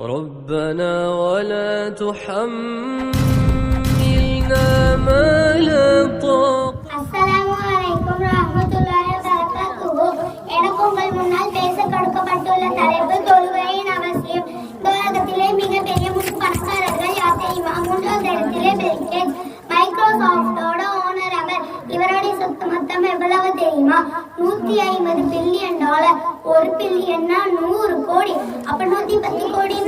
ربنا ولا تحملنا ما لا طاقة அஸ்ஸலாமு அலைக்கும் ரஹ்மத்துல்லாஹி வபரகாத்துஹு எனக்கு உங்கள் முன்னால் பேச கொடுக்கப்பட்டுள்ள தலைப்பு தொழுகையின் அவசியம் இந்த உலகத்திலே மிகப்பெரிய மூன்று பணக்காரர்கள் யார் தெரியுமா மூன்றாவது இடத்திலே பில் கேட்ஸ் மைக்ரோசாஃப்டோட ஓனர் அவர் இவருடைய சொத்து மொத்தம் எவ்வளவு தெரியுமா நூத்தி ஐம்பது பில்லியன் டாலர் ஒரு பில்லியன்னா நூறு கோடி அப்ப நூத்தி பத்து கோடினா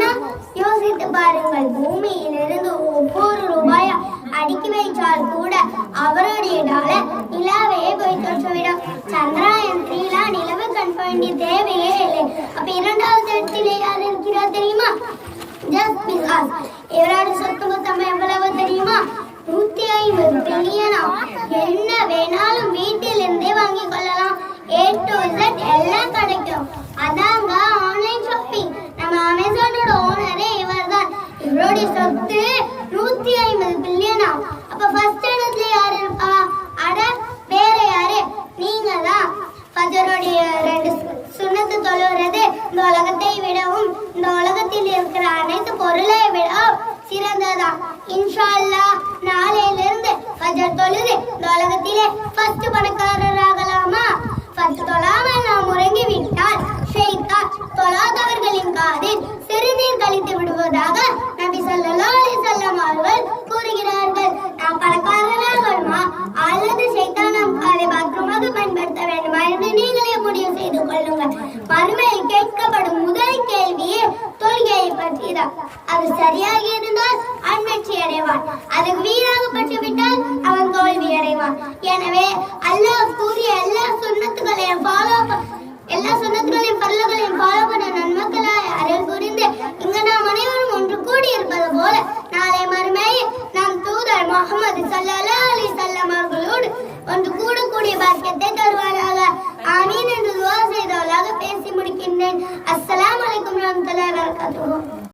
யோசித்து பாருங்கள். பூமியிலிருந்து ஒவ்வொரு ரூபாயா அடுக்கி வைத்தால் கூட அவருடைய டாலர் நிலாவையே போய் தொற்றுவிடும் சந்திராயன் த்ரீலா நிலவு கண்பாண்டி தேவையே இல்லை. அப்ப இரண்டாவது இடத்திலே யார் இருக்கிறார் தெரியுமா? ஜஸ்ட் பிகாஸ் இவரோட சொத்து மொத்தம் எவ்வளவு தெரியுமா? நூத்தி ஐம்பது பில்லியனா என்ன வேணாலும் வீட்டிலிருந்தே வாங்கிக் கொள்ளலாம். ஏ டு எல்லாம் கிடைக்கும். அதான் ஆன்லைன் ஷாப்பிங் நம்ம அமேசானோட ஓனரே இவர்தான் இவருடைய சொத்து நூத்தி ஐம்பது பில்லியனா அப்ப ஃபர்ஸ்ட் இடத்துல யாரு இருப்பா அட வேற யாரு நீங்க தான் ஃபஜருடைய ரெண்டு சு- சுன்னத்து தொழுகிறது இந்த உலகத்தை விடவும் இந்த உலகத்தில் இருக்கிற அனைத்து பொருளை விடவும் சிறந்ததா? இன்ஷா அல்லா நாளையிலிருந்து பஜர் தொழுது இந்த உலகத்திலே ஃபர்ஸ்ட் பணக்காரர் செய்து மறுமையில் கேட்கப்படும் முதல் கேள்வியே தொழுகையை பற்றிதான். அது சரியாக இருந்தால் அவன் அடைவான். அது வீணாகப்பட்டு விட்டால் அவன் தோல்வி அடைவான். எனவே அல்லாஹ் கூறிய எல்லா சுண்ணத்துகளையும் ஃபாலோ எல்லா சுண்ணத்துகளையும் பல்லகளையும் ஃபாலோ பண்ண நன்மக்களாய் அருள் புரிந்து இங்கு நாம் அனைவரும் ஒன்று கூடி இருப்பது போல நாளை மறுமையில் நாம் தூதர் முகமது சல்லா அலி வஸல்லம் அவர்களோடு ஒன்று கூடும் palabra al canto.